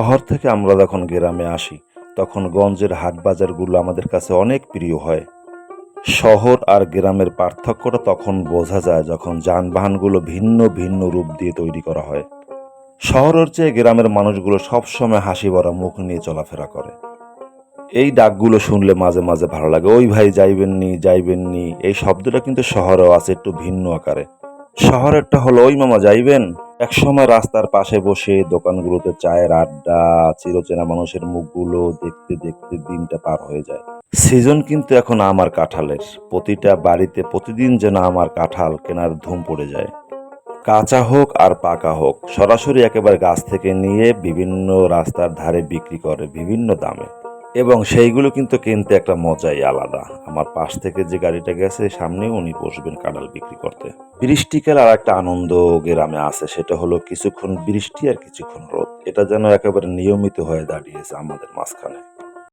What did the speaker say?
শহর থেকে আমরা যখন গ্রামে আসি, তখন গঞ্জের হাট বাজারগুলো আমাদের কাছে অনেক প্রিয় হয়। শহর আর গ্রামের পার্থক্যটা তখন বোঝা যায় যখন যানবাহনগুলো ভিন্ন ভিন্ন রূপ দিয়ে তৈরি করা হয়। শহরের চেয়ে গ্রামের মানুষগুলো সবসময় হাসি ভরা মুখ নিয়ে চলাফেরা করে। এই ডাকগুলো শুনলে মাঝে মাঝে ভালো লাগে। ওই ভাই যাইবেননি যাইবেননি। এই শব্দটা কিন্তু শহরেও আছে একটু ভিন্ন আকারে। শহরেরটা হলো, ওই মামা, যাইবেন? একসময় রাস্তার পাশে বসে দোকানগুলোতে চায়ের আড্ডা, চিরচেনা মানুষের মুখগুলো দেখতে দেখতে দিনটা পার হয়ে যায়। সিজন কিন্তু এখন আমার কাঁঠালের। প্রতিটা বাড়িতে প্রতিদিন যেন আমার কাঁঠাল কেনার ধুম পড়ে যায়। কাঁচা হোক আর পাকা হোক, সরাসরি একেবারে গাছ থেকে নিয়ে বিভিন্ন রাস্তার ধারে বিক্রি করে বিভিন্ন দামে। এবং সেইগুলো কিন্তু কিনতে একটা মজাই আলাদা। আমার পাশ থেকে যে গাড়িটা গেছে, সামনে উনি বসবেন কাঁঠাল বিক্রি করতে। বৃষ্টিকাল আর একটা আনন্দ গ্রামে আছে, সেটা হলো কিছুক্ষণ বৃষ্টি আর কিছুক্ষণ রোদ। এটা যেন একেবারে নিয়মিত হয়ে দাঁড়িয়েছে আমাদের মাঝখানে।